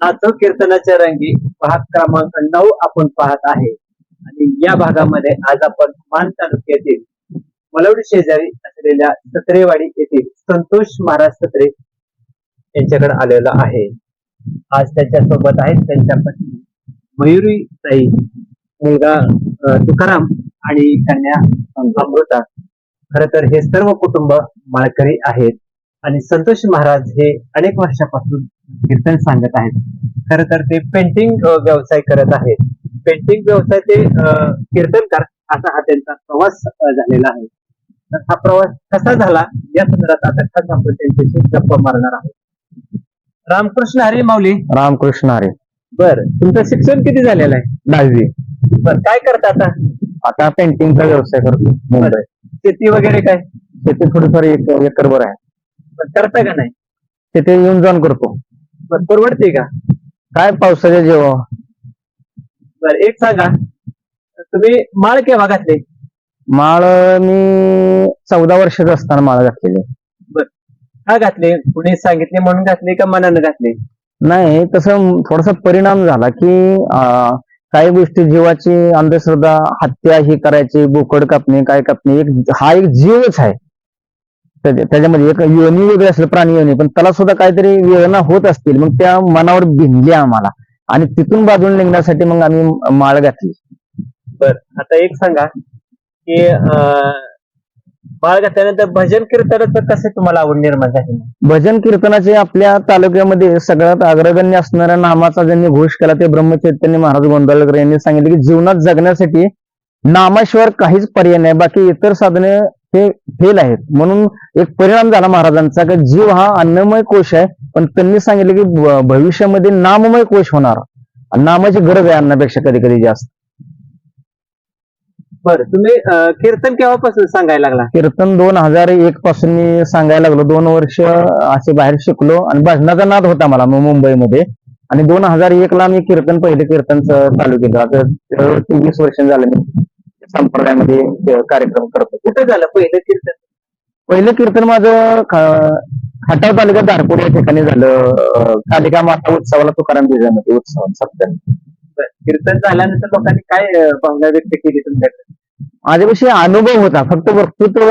Nacho कीर्तनाच्या रंगी भाग क्रमांक नऊ आपण पाहत आहे. आणि या भागामध्ये आज आपण मान तालुक्यातील मलवडी शेजारी असलेल्या सत्रेवाडी येथील संतोष महाराज सत्रे यांच्याकडे आलेलो आहे. आज त्यांच्यासोबत आहेत त्यांच्या पत्नी मयुरी ताई. मुलगा तुकाराम आणि कन्या अमृता. खर तर हे सर्व कुटुंब माळकरी आहेत आणि संतोष महाराज हे अनेक वर्षापासून कीर्तन सांगत आहेत. खर तर ते पेंटिंग व्यवसाय करत आहेत. पेंटिंग व्यवसाय ते कीर्तनकार असा हा त्यांचा प्रवास झालेला आहे. तर हा प्रवास कसा झाला? या संदर्भात आता खास आपण त्यांच्याशी गप्पा मारणार आहोत. रामकृष्ण हरी माऊली. रामकृष्ण हरे. बर तुमचं शिक्षण किती झालेलं आहे? दहावी. बर काय करता आता? आता पेंटिंगचा व्यवसाय करतो मुंबई शेती वगैरे काय? शेती थोडीफार एक एकर बर आहे. बर, करता का नाही? तिथे येऊन जाऊन करतो. बर परवडते का? काय पावसाच्या जेव्हा बर एक सांगा. तुम्ही माळ केव्हा घातली? माळ मी चौदा वर्षाचा असताना माळ घातलेली. का घातली? कुणी सांगितले म्हणून घातली का मनानं घातली? नाही तसं थोडासा परिणाम झाला की अं, काही गोष्टी जीवाची अंधश्रद्धा हत्या ही करायची बोकड कापणे काय कापणे एक हा एक जीवच आहे. त्याच्यामध्ये एक योनी वगैरे असलं प्राणी योनी पण त्याला सुद्धा काहीतरी वेदना होत असतील. मग त्या मनावर भिनल्या आम्हाला. आणि तिथून बाजून निघण्यासाठी मग आम्ही माळ घातली. बर आता एक सांगा की अं, घातल्यानंतर भजन कीर्तनाचं कसे तुम्हाला आवड निर्माण झाली? भजन कीर्तनाचे आपल्या तालुक्यामध्ये सगळ्यात अग्रगण्य असणाऱ्या नामाचा ज्यांनी घोष केला ते ब्रह्मचैतन्य महाराज गोंधळकर यांनी सांगितले की जीवनात जगण्यासाठी नामाशिवाय काहीच पर्याय नाही बाकी इतर साधने हे फेल आहेत. म्हणून एक परिणाम झाला महाराजांचा की जीव हा अन्नमय कोश आहे पण त्यांनी सांगितले की भविष्यामध्ये नाममय कोश होणार. नामाची गरज आहे अन्नापेक्षा कधी कधी जास्त. बर तुम्ही अं, कीर्तन केव्हापासून सांगायला लागला? कीर्तन दोन हजार एक पासून मी सांगायला लागलो. दोन वर्ष असे बाहेर शिकलो आणि भजनाचा नाद होता मला मु- मुंबईमध्ये. आणि दोन हजार एक ला मी कीर्तन पहिले कीर्तन च- चालू केलं. आता तेवीस वर्ष झालं मी संप्रदायामध्ये कार्यक्रम करतो कुठे झालं पहिलं कीर्तन? पहिलं कीर्तन माझं ख- खटाव तालुक्यात धारपूर या ठिकाणी झालं. अं, कालिका माता उत्सवाला तुकाराम बीजामध्ये उत्सव सप्तमी. बर, कीर्तन झाल्यानंतर लोकांनी काय अं, भावना व्यक्त केली तुमच्याकडे? माझ्याविषयी अनुभव होता फक्त वक्तृत्व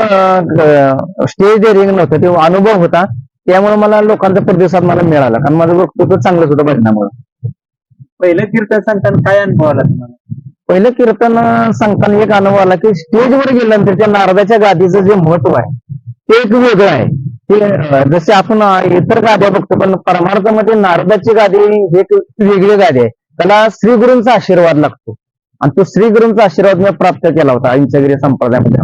स्टेज रिंग नव्हतं ते अनुभव होता त्यामुळे मला लोकांचा प्रतिसाद मला मिळाला कारण माझं वक्तृत्व चांगलंच होतं भजनामुळे पहिलं कीर्तन सांगताना काय अनुभव आला तुम्हाला? पहिलं कीर्तन सांगताना एक अनुभव आला की स्टेजवर गेल्यानंतर त्या नारदाच्या गादीचं जे महत्त्व आहे ते एक वेगळं आहे. ते जसे आपण इतर गाद्या बघतो पण परमार्थामध्ये नारदाची गादी ही एक वेगळी गादी आहे. त्याला श्री गुरूंचा आशीर्वाद लागतो. आणि तो श्री गुरूंचा आशीर्वाद मी प्राप्त केला होता अहिंसागिरी संप्रदायामध्ये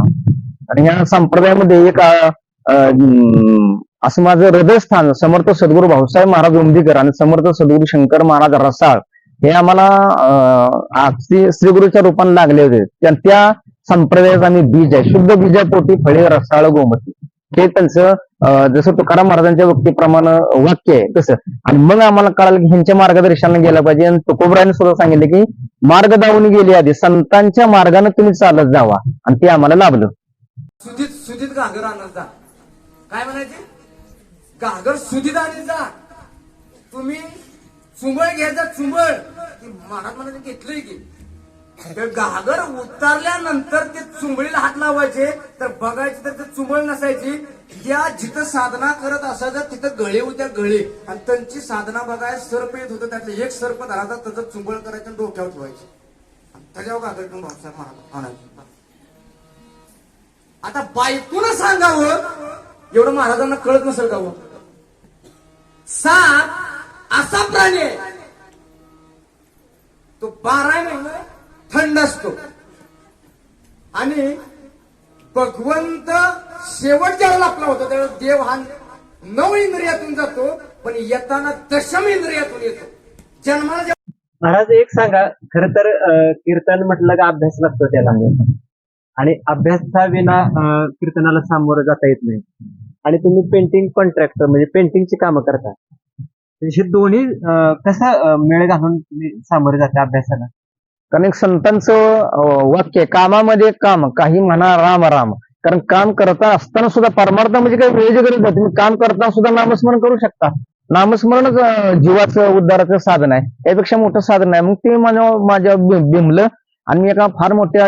आणि या संप्रदायामध्ये एक अं, असं माझं हृदयस्थान समर्थ सद्गुरू भाऊसाहेब महाराज उमदीकर आणि समर्थ सद्गुरू शंकर महाराज रसाळ हे आम्हाला अं, श्री गुरुच्या रूपाने लागले होते. त्या- त्या संप्रदायाचं आम्ही बीज आहे. शुद्ध बीजापोटी फळे रसाळ गोमती. हे त्यांचं जसं तुकाराम महाराजांच्या व्यक्तीप्रमाणे वाक्य आहे तसं. आणि मग आम्हाला कळालं की ह्यांच्या मार्गदर्शनाला गेलं पाहिजे. आणि तुकोबराने सुद्धा सांगितलं की मार्ग दावून गेली आधी. संतांच्या मार्गाने तुम्ही चालत जावा. आणि ते आम्हाला लाभलं. सुधीत सुधीत घागर आणत जा. काय म्हणायचे? घागर सुधीत आणत जा. तुम्ही चुंबळ घ्यायचा चुंबळ. मनात म्हणायचं घेतलंय की. तर घागर उतरल्यानंतर ते चुंबळीला हात लावायचे तर बघायचे तर ते चुंबळ नसायची. या जिथं साधना करत असायचं तिथं गळे होत्या गळे. आणि त्यांची साधना बघाय सर्प येत होतं त्यातलं एक सर्प धरायचा त्याचं चुंबळ करायचं आणि डोक्यावर ठेवायचे. त्याच्यावर कागद घेऊन भाऊसाहेब महाराज आता बायकून सांगावं एवढं महाराजांना कळत नसेल का हो? साप असा प्राणी आहे. तो बारा महिने थंड असतो. आणि भगवंत शेवट ज्यावेळेला आपला होता त्यावेळेस देव हा नऊ इंद्रियातून जातो पण येताना दशम इंद्रियातून येतो. जन्माला जेव्हा महाराज एक सांगा खर तर कीर्तन म्हटलं का अभ्यास लागतो त्याला? आणि अभ्यासा विना कीर्तनाला सामोरं जाता येत नाही. आणि तुम्ही पेंटिंग कॉन्ट्रॅक्टर म्हणजे पेंटिंगची कामं करता. हे दोन्ही कसं मेळ घालून तुम्ही सामोरे जाता अभ्यासाला? कारण एक संतांचं वाक्य कामामध्ये काम काही म्हणा राम राम. कारण काम करता असताना सुद्धा परमार्थ म्हणजे काही वेळेची गरज नाही. तुम्ही काम करताना सुद्धा नामस्मरण करू शकता. नामस्मरणच जीवाचं उद्धाराचं साधन आहे. यापेक्षा मोठं साधन आहे मग ते माझ्या माझ्या बि- बिंबलं आणि मी एका फार मोठ्या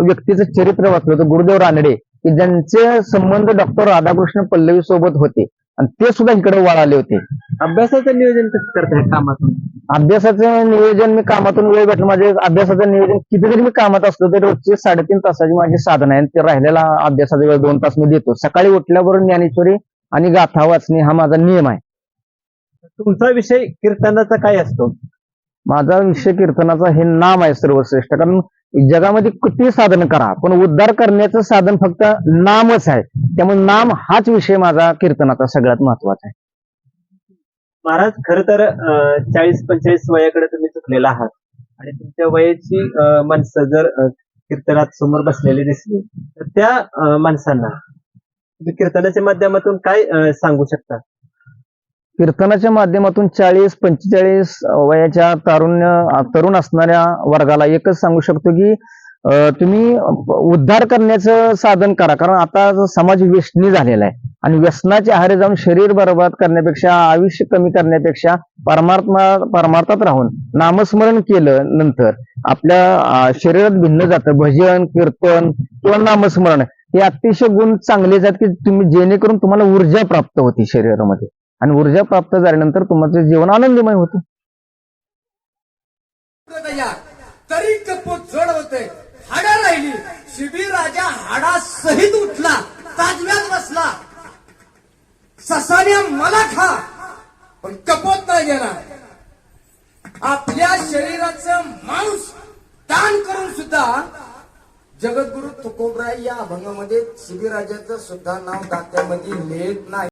व्यक्तीचं चरित्र वाचलं होतं गुरुदेव रानडे की ज्यांचे संबंध डॉक्टर राधाकृष्ण पल्लवी सोबत होते. आणि ते सुद्धा इकडे वळाले होते. अभ्यासाचं नियोजन कसं करताय कामातून? अभ्यासाचं नियोजन मी कामातून वेळ भेटलं. माझे अभ्यासाचं नियोजन किती जरी मी कामात असलो तरी रोजचे साडेतीन तासाची माझी साधन आहे आणि ते राहिलेला अभ्यासाचा वेळ दोन तास मी देतो. सकाळी उठल्याबरोबर ज्ञानेश्वरी आणि गाथा वाचणे हा माझा नियम आहे. तुमचा विषय कीर्तनाचा काय असतो? माझा विषय कीर्तनाचा हे नाम आहे सर्वश्रेष्ठ. कारण जगामध्ये किती साधन करा पण उद्धार करण्याचं साधन फक्त नामच आहे. त्यामुळे नाम हाच विषय माझा कीर्तनाचा सगळ्यात महत्त्वाचा आहे. महाराज खर तर चाळीस पंचेचाळीस वयाकडे तुम्ही चुकलेला आहात. आणि तुमच्या वयाची अं, माणसं जर कीर्तनात समोर बसलेली दिसली तर त्या माणसांना तुम्ही कीर्तनाच्या माध्यमातून काय सांगू शकता? कीर्तनाच्या माध्यमातून चाळीस पंचेचाळीस वयाच्या तारुण्य तरुण असणाऱ्या वर्गाला एकच सांगू शकतो की तुम्ही उद्धार करण्याचं साधन करा. कारण आता समाज व्यसनी झालेला आहे आणि व्यसनाच्या आहारे जाऊन शरीर बरबाद करण्यापेक्षा आयुष्य कमी करण्यापेक्षा परमात्मा परमार्थात राहून नामस्मरण केलं नंतर आपल्या शरीरात भिन्न जातं. भजन कीर्तन किंवा नामस्मरण हे अतिशय गुण चांगलेच आहेत की तुम्ही जेणेकरून तुम्हाला ऊर्जा प्राप्त होती शरीरामध्ये. आणि ऊर्जा प्राप्त झाल्यानंतर तुमचं जीवन आनंदमय होतं. तयार तरी कपोत जड होते. हाडा राहिली. शिबीर राजा हाडा सहित उठला. ताजव्यात बसला. ससान्या मला खा. पण कपोत नाही गेला आपल्या शरीराचं मांस दान करून सुद्धा जगद्गुरु तुकोबराय या अभंगामध्ये शिबिराजाचं सुद्धा नाव दात्यामध्ये लिहित नाही.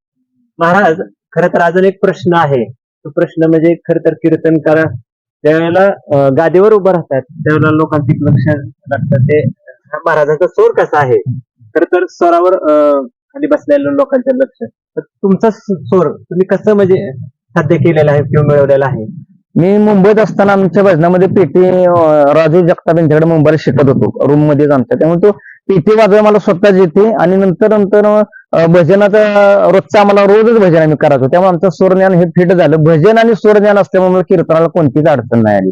महाराज खर तर अजून एक प्रश्न आहे. तो प्रश्न म्हणजे खर तर कीर्तन त्यावेळेला गादीवर उभं राहतात त्यावेळेला लोकांची लक्ष लागतं ते महाराजांचा स्वर कसा आहे? खर तर स्वरावर खाली बसलेल्या लोकांचं लक्ष. तर तुमचा स्वर तुम्ही कसं म्हणजे साध्य केलेला आहे किंवा मिळवलेला आहे? मी मुंबईत असताना आमच्या भजनामध्ये पेटी राजू जगताप यांच्याकडे मुंबईला शिकत होतो. रूम मध्येच आमच्या. त्यामुळे तो पेटी वाजवा मला स्वतःच येते आणि नंतर नंतर भजनाचं रोजचं आम्हाला रोजच भजन आम्ही करायचो. त्यामुळे आमचं स्वरज्ञान हे फिट झालं. भजन आणि स्वरज्ञान असल्यामुळे कीर्तनाला कोणतीच अडचण नाही आली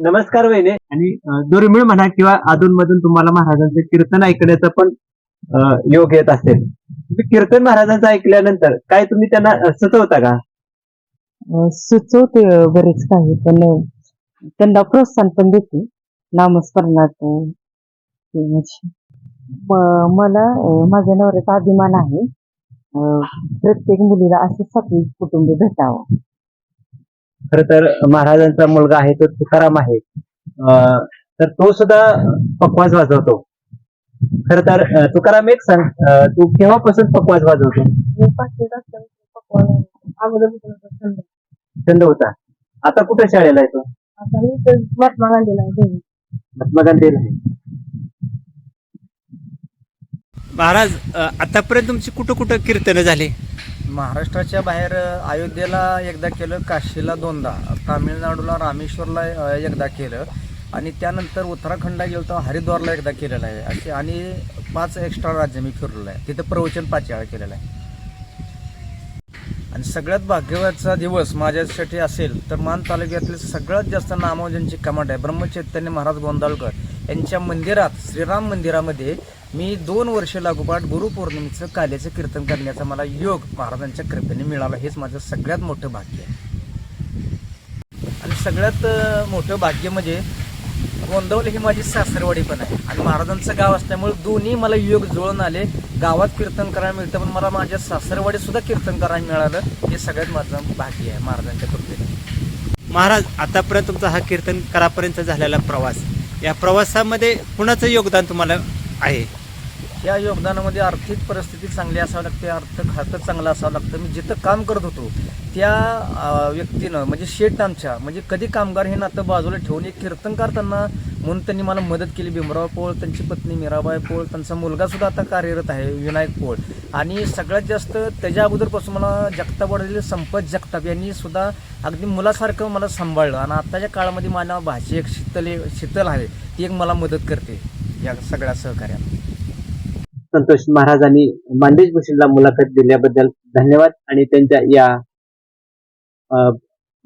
नमस्कार वहिने. आणि दुर्मिळ म्हणा किंवा अधूनमधून तुम्हाला महाराजांचे कीर्तन ऐकण्याचा पण योग येत असेल. तुम्ही कीर्तन महाराजांचं ऐकल्यानंतर काय तुम्ही त्यांना सुचवता का? सुचवते बरेच काही पण त्यांना प्रोत्साहन पण देते. नामस्मरणात. म- मला माझ्या नवऱ्याचा अभिमान आहे. प्रत्येक मुलीला असं सगळी कुटुंब भेटावं. खर तर महाराजांचा मुलगा आहे तो तुकाराम आहे. अं, तर तो सुद्धा पकवाज वाजवतो. खर तर अं, तुकाराम एक सांग अं, तू केव्हापासून पकवाज वाजवतो? छंद होता आता कुठे शाळेला आहे तो? महात्मा गांधीला महात्मा गांधीला आहे. महाराज आतापर्यंत तुमची कुठं कुठं कीर्तनं झाली? महाराष्ट्राच्या बाहेर अयोध्येला एकदा केलं काशीला दोनदा. तामिळनाडूला रामेश्वरला एकदा केलं. आणि त्यानंतर उत्तराखंडला गेलो तर हरिद्वारला एकदा केलेलं आहे. असे आणि पाच एक्स्ट्रा राज्य मी फिरलेलो आहे. तिथं प्रवचन पाच वेळा केलेलं आहे. आणि सगळ्यात भाग्यवाचा दिवस माझ्यासाठी असेल तर मान तालुक्यातले सगळ्यात जास्त नामो ज्यांची कमांड आहे. ब्रह्मचैतन्य महाराज गोंदाळकर यांच्या मंदिरात श्रीराम मंदिरामध्ये मी दोन वर्ष लागोपाठ गुरुपौर्णिमेचं काल्याचं कीर्तन करण्याचा मला योग महाराजांच्या कृपेने मिळाला. हेच माझं सगळ्यात मोठं भाग्य आहे. आणि सगळ्यात मोठं भाग्य म्हणजे गोंदवली ही माझी सासरवाडी पण आहे. आणि महाराजांचं गाव असल्यामुळे दोन्ही मला योग जुळून आले. गावात कीर्तन करायला मिळतं पण मला माझ्या सासरवाडीत सुद्धा कीर्तन करायला मिळालं. हे सगळ्यात माझं भाग्य आहे महाराजांच्या कृपेने. महाराज आतापर्यंत तुमचा हा कीर्तन करापर्यंत झालेला प्रवास या प्रवासामध्ये कुणाचं योगदान तुम्हाला आहे. या योगदानामध्ये आर्थिक परिस्थिती चांगली असावी लागते अर्थ खातं चांगलं असावं लागतं. मी जिथं काम करत होतो त्या व्यक्तीनं म्हणजे शेट आमच्या म्हणजे कधी कामगार हे नातं बाजूला ठेवून एक कीर्तनकार त्यांना म्हणून त्यांनी मला मदत केली. भीमराव पोळ त्यांची पत्नी मीराबाई पोळ त्यांचा मुलगासुद्धा आता कार्यरत आहे विनायक पोळ. आणि सगळ्यात जास्त त्याच्या अगोदरपासून मला जगतापवाडीतील संपत जगताप यांनी सुद्धा अगदी मुलासारखं मला सांभाळलं. आणि आत्ताच्या काळामध्ये माझ्या भाषी एक शीतल शीतल आहे ती एक मला मदत करते. या सगळ्या सहकार्यात. संतोष महाराजांनी मांदेश भूषणला मुलाखत दिल्याबद्दल धन्यवाद आणि त्यांच्या या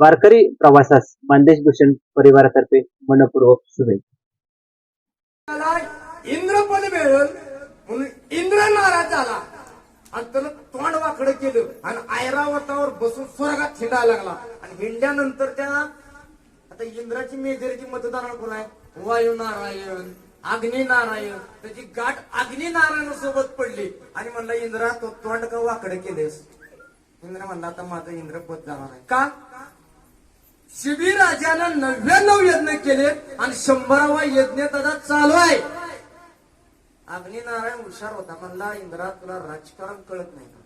वारकरी प्रवासास मांदेश भूषण परिवारातर्फे मनपूर्वक शुभेच्छा. इंद्रपद मिळेल म्हणून इंद्र नाराज झाला. आणि त्यानं तोंड वाकडं केलं आणि ऐरावतावर बसून स्वर्गात हिंडायला लागला. आणि हिंडल्यानंतर त्या आता इंद्राची मेजरीची मतदार कोण आहे. वायू नारायण. अग्निनारायण. त्याची गाठ अग्निनारायण सोबत पडली. आणि म्हणला इंद्रा तो तोंड का वाकडं केलेस इंद्र म्हणला आता माझं इंद्रपद जाणार आहे. का? शिबिराजानं नव्याण्णव यज्ञ केले आणि शंभरावा यज्ञ त्याचा चालू आहे. अग्निनारायण हुशार होता. म्हणला इंद्रा तुला राजकारण कळत नाही का?